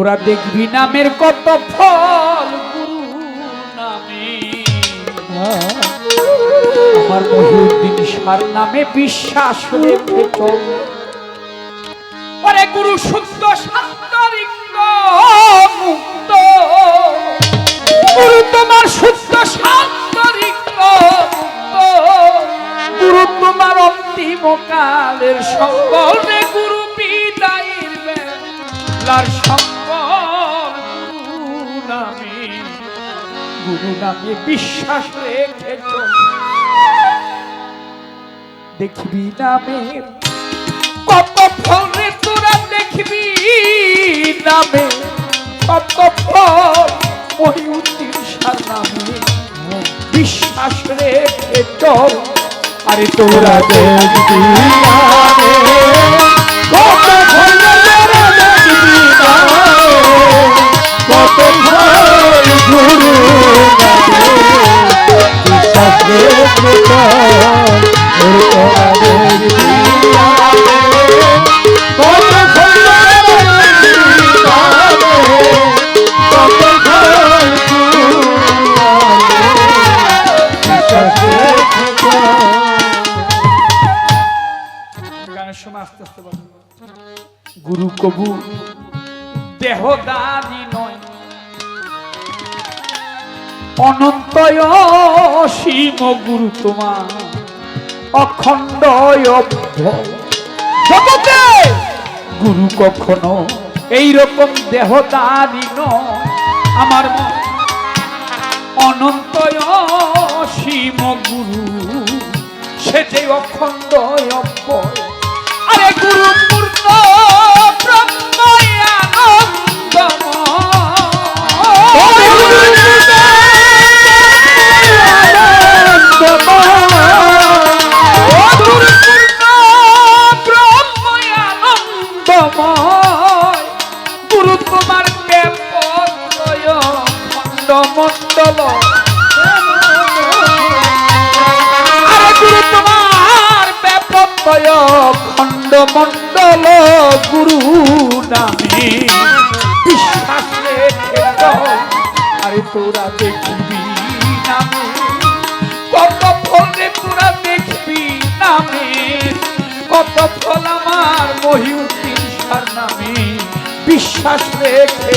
তোরা দেখবি নামের কত ফল গুরু নামে। আমার মহিউদ্দিন সার নামে বিশ্বাস রেখে চল। ওরে গুরু শুদ্ধ শান্তরিঙ্গ মুক্ত। গুরু তোমার শুদ্ধ মুক্ত। গুরু তোমার অন্তিম কালের রে গুরু বিদায়ের বেলার সম্বল গুরু নামে বিশ্বাস রেখে চল দেখবি নামের কত ফলে তোরা দেখবি নামে কত ফল নামে বিশ্বাস আরে তোরা দেখবি নামে বিশ্বাস গুরু তোমার। অখণ্ড জগতে গুরু কখনো এইরকম দেহদারি নয়। আমার মন অনন্তয় সীম গুরু। সে যে অখণ্ড অব্যয় আরে গুরু বিশ্বাস রেখে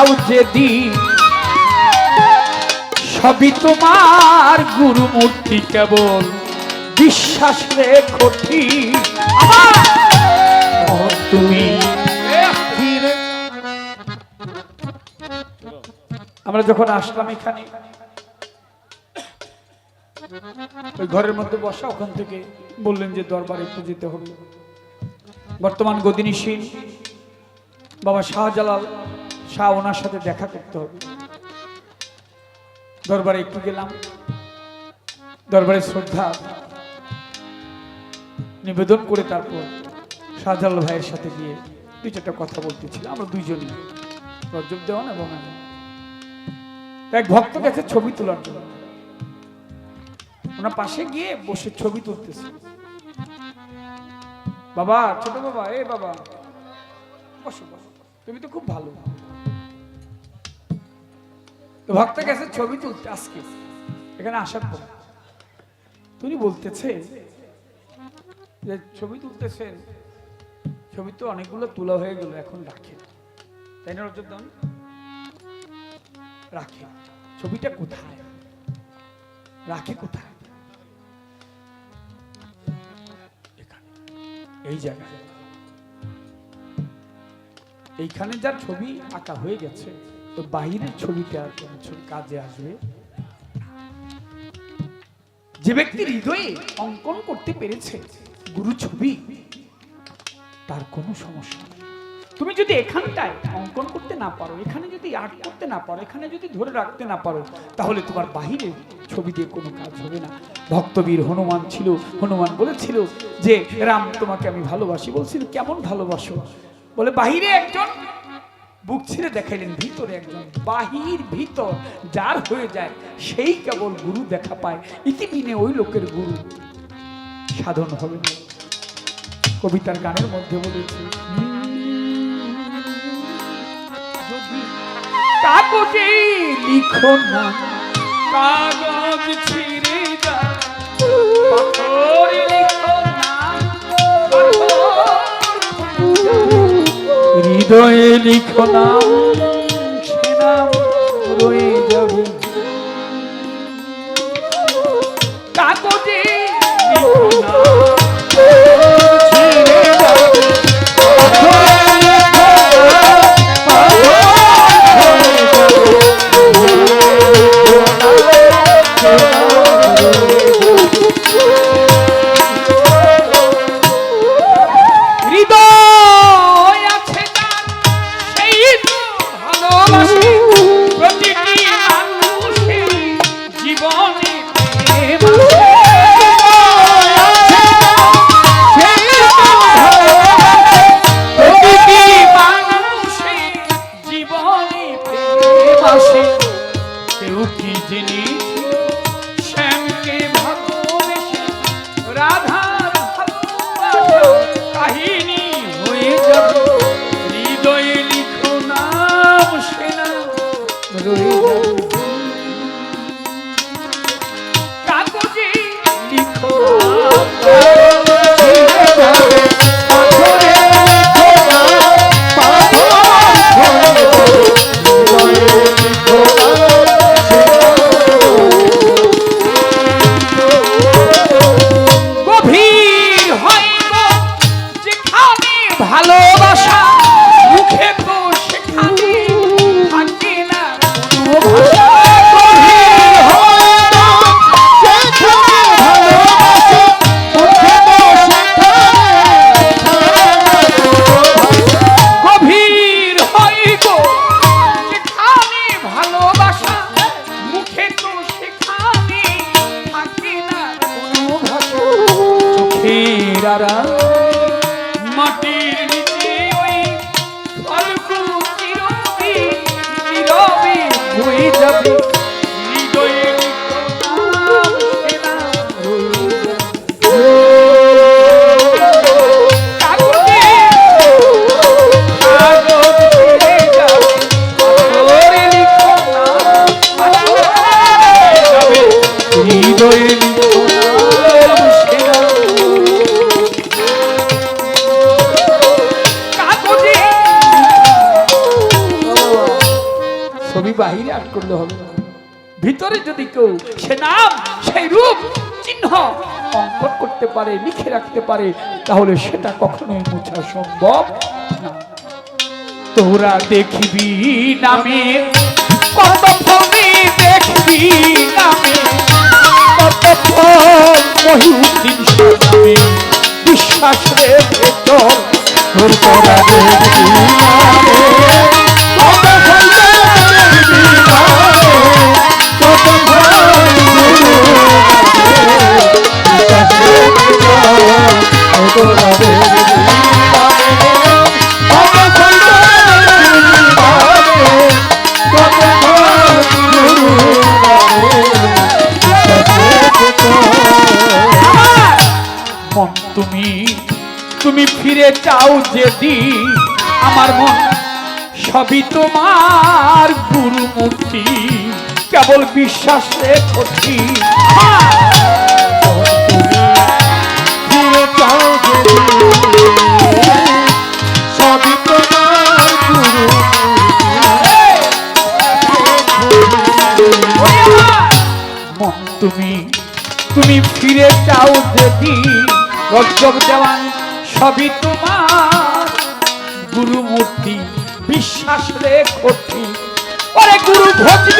চাও যেদিন সবই তোমার গুরুমূর্তি কেবল। বিশ্বাস রেখো ঠিক। তুমি। আমরা যখন আসলাম এখানে ওই ঘরের মধ্যে বসা ওখান থেকে বললেন যে দরবারে একটু যেতে হবে। বর্তমান গদিনীশীল বাবা শাহজালাল শাহ ওনার সাথে দেখা করতে হবে। দরবারে একটু গেলাম। দরবারে শ্রদ্ধা। নিবেদন করে তারপর শাহজালাল ভাইয়ের সাথে গিয়ে দুই চারটা কথা বলতেছিল। আমরা দুইজনই রজব দেওয়ান এবং আমি। এক ভক্ত গেছে ছবি তোলার জন্য। ওনার পাশে গিয়ে বসে ছবি তুলতেছে। বাবা, ছোট বাবা, এ বাবা। বসো বসো। তুমি তো খুব ভালো। তো ভক্ত গেছে, ছবি তুলতে, আজকে। এখানে আসার পর। তুমি বলতেছে যে, ছবি তুলতেছেন ছবি তো অনেকগুলো তোলা হয়ে গেল, এখন রাখে। তাই না, রজতদান? রাখে। ছবিটা কোথায়? রাখে কোথায়? এই জায়গায়। এইখানে যার ছবি আঁকা হয়ে গেছে তো বাহিরের ছবিটা কাজে আসবে? যে ব্যক্তি হৃদয়ে অঙ্কন করতে পেরেছে গুরু ছবি, তার কোনো সমস্যা নেই। তুমি যদি এখানটায় অঙ্কন করতে না পারো, এখানে যদি আর্ট করতে না পারো, এখানে যদি ধরে রাখতে না পারো, তাহলে তোমার বাহিরে ছবি দিয়ে কোনো কাজ হবে না। ভক্তবীর হনুমান ছিল, হনুমান বলেছিল যে, রাম, তোমাকে আমি ভালোবাসি। বলছিল, কেমন ভালোবাসো? বলে, বাহিরে একজন বুক ছিঁড়ে দেখাইলেন, ভিতরে একজন বাহির ভিতর যার হয়ে যায়, সেই কেবল গুরু দেখা পায়। ইতিবিনে ওই লোকের গুরু সাধন হবে। কবিতার গানের মধ্যে বলেছে কাগজে লিখো না, কাগজ ছিঁড়ে যায় পাথর হৃদয়ে লিখো না ভিতরে যদি কেউ সে নাম, সেই রূপ, চিহ্ন অঙ্কন করতে পারে, লিখে রাখতে পারে, তাহলে সেটা কখনোই মোছা সম্ভব তোরা দেখবি নামে কত ফলে দেখবি নামে কত মহিউদ্দিন বিশ্বাস রে ভেতর, তোর তোরা দেখবি নামে। বিশ্বাস রেখছি। তুমি তুমি ফিরে চাও যদি রজ্জব দেওয়ান সবই তোমার। গুরুমূর্তি বিশ্বাস রেখছি। ওরে গুরু ভজবি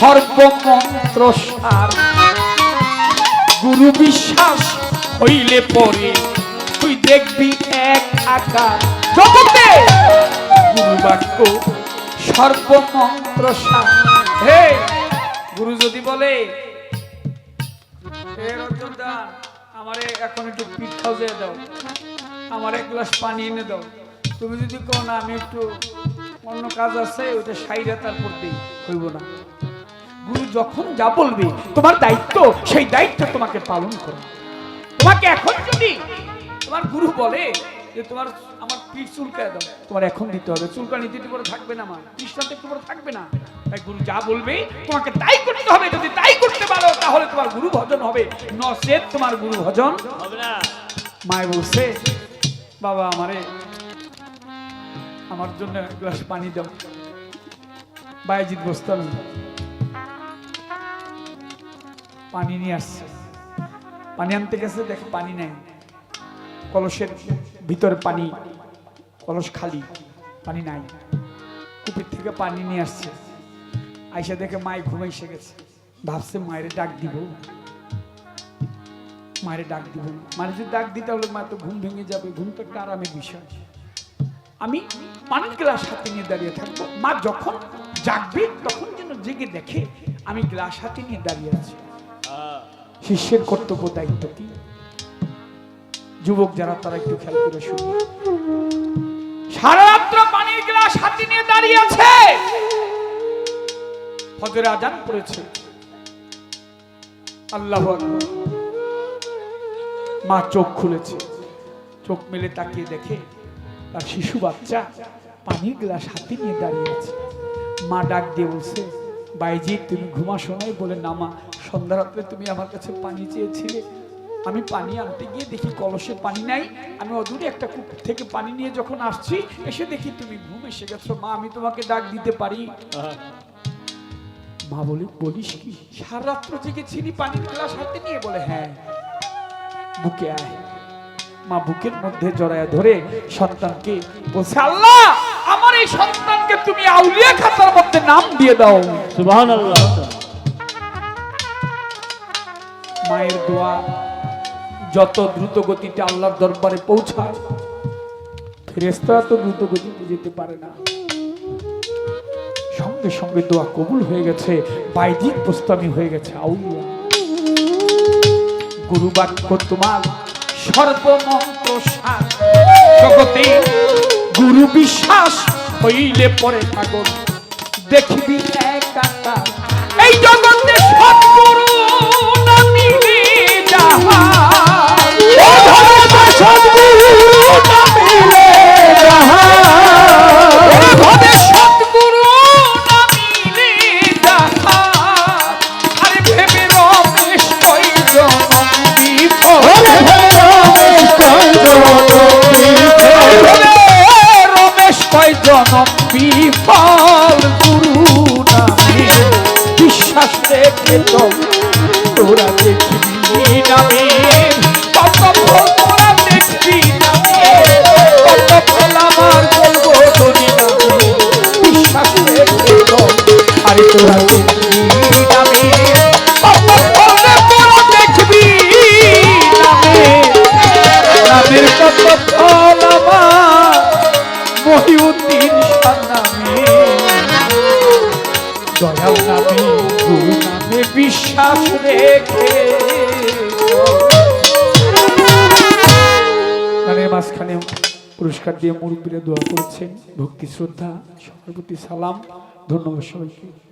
সর্বমন্ত্র সার। গুরু বিশ্বাস হইলে পরে তুই দেখবি এক আকার। জগতে গুরু বাক্য সর্বমন্ত্র সার। হে, গুরু যদি বলে আমারে এখন একটু পিঠ খাওয়া দাও, আমার এক গ্লাস পানি এনে দাও। তুমি যদি কো না, আমি একটু অন্য কাজ আছে, ওইটা সাইরা তারপর দিই, হইব না। গুরু যখন যা বলবে তোমার দায়িত্ব সেই দায়িত্ব তোমাকে পালন করো। তোমাকে এখন যদি তোমার গুরু বলে যে তোমার আমার পিঠ চুলকায় দাও তোমার এখন দিতে হবে। চুলকানি দিতে পরে থাকবে না আমার দৃষ্টান্ত একটু পরে থাকবে না। তাই গুরু যা বলবে তোমাকে তাই করতে হবে। যদি তাই করতে পারো তাহলে তোমার গুরু ভজন হবে। নচেত তোমার গুরু ভজন হবে না। মায় বলছে বাবা আমারে আমার জন্য এক গ্লাস পানি দাও। বাইজিৎ বসতাম পানি নিয়ে আসছে। পানি আনতে গেছে, দেখে পানি নেই। কলসের ভিতরে পানি, কলস খালি, পানি নাই। কুপির থেকে পানি নিয়ে আসছে। আইসা দেখে মায় ঘুমে এসে গেছে। ভাবছে, মায়ের ডাক দিব। মায়ের ডাক দিব। মায়ের যদি ডাক দিতে হলে মা তো ঘুম ভেঙে যাবে। ঘুম তো একটা আরামের বিষয়। আমি পানির গ্লাস হাতে নিয়ে দাঁড়িয়ে থাকব। মা যখন জাগবে, তখন যেন জেগে দেখে আমি গ্লাস হাতে নিয়ে দাঁড়িয়ে আছি। শিষ্যের কর্তব্য, দায়িত্ব কি? যুবক যারা, তারা একটু খেয়াল করে শুনি সারা পানির গ্লাস হাতে নিয়ে দাঁড়িয়ে আছে। ফজরে আজান পড়েছে। আল্লাহ মা চোখ খুলেছে। চোখ মেলে তাকিয়ে দেখে তার শিশু বাচ্চা পানির গ্লাস হাতে নিয়ে দাঁড়িয়ে আছে। মা ডাক দিয়ে বলছে বাইজি তুমি ঘুমাসো নাই? বলে, না মা সন্ধ্যা রাত্রে তুমি আমার কাছে পানি চেয়েছিলে। আমি পানি আনতে গিয়ে দেখি কলসে পানি নাই। আমি অদূরে একটা কূপ থেকে পানি নিয়ে যখন আসছি, এসে দেখি তুমি ঘুম এসে গেছো। মা, আমি তোমাকে ডাক দিতে পারি। মা বলি, বলিস কি? সারা রাত্র জেগেছিলি পানির গ্লাস হাতে নিয়ে? বলে হ্যাঁ। বুকে আয়। মা বুকের মধ্যে জড়ায় ধরে সন্তানকে বলছে, আল্লাহ, আমার এই সন্তানকে তুমি আউলিয়া খাতার মধ্যে নাম দিয়ে দাও। সুবহানাল্লাহ। মায়ের দোয়া যত দ্রুত গতিতে আল্লাহর দরবারে পৌঁছায় ফেরেস্তা তো দ্রুত গতিতে যেতে পারে না। সঙ্গে সঙ্গে দোয়া কবুল হয়ে গেছে, বাইদিক প্রস্তাবী হয়ে গেছে। আউলিয়া। গুরু বাক্য তোমার সর্বমন্ত্র সার জগতে গুরু বিশ্বাস হইলে পরে পাগল। দেখবি এই জগতে সৎগুরু রেখে মাঝখানে পুরস্কার দিয়ে মুরব্বীরা দোয়া করছেন ভক্তি শ্রদ্ধা সবার সালাম। ধন্যবাদ সবাইকে।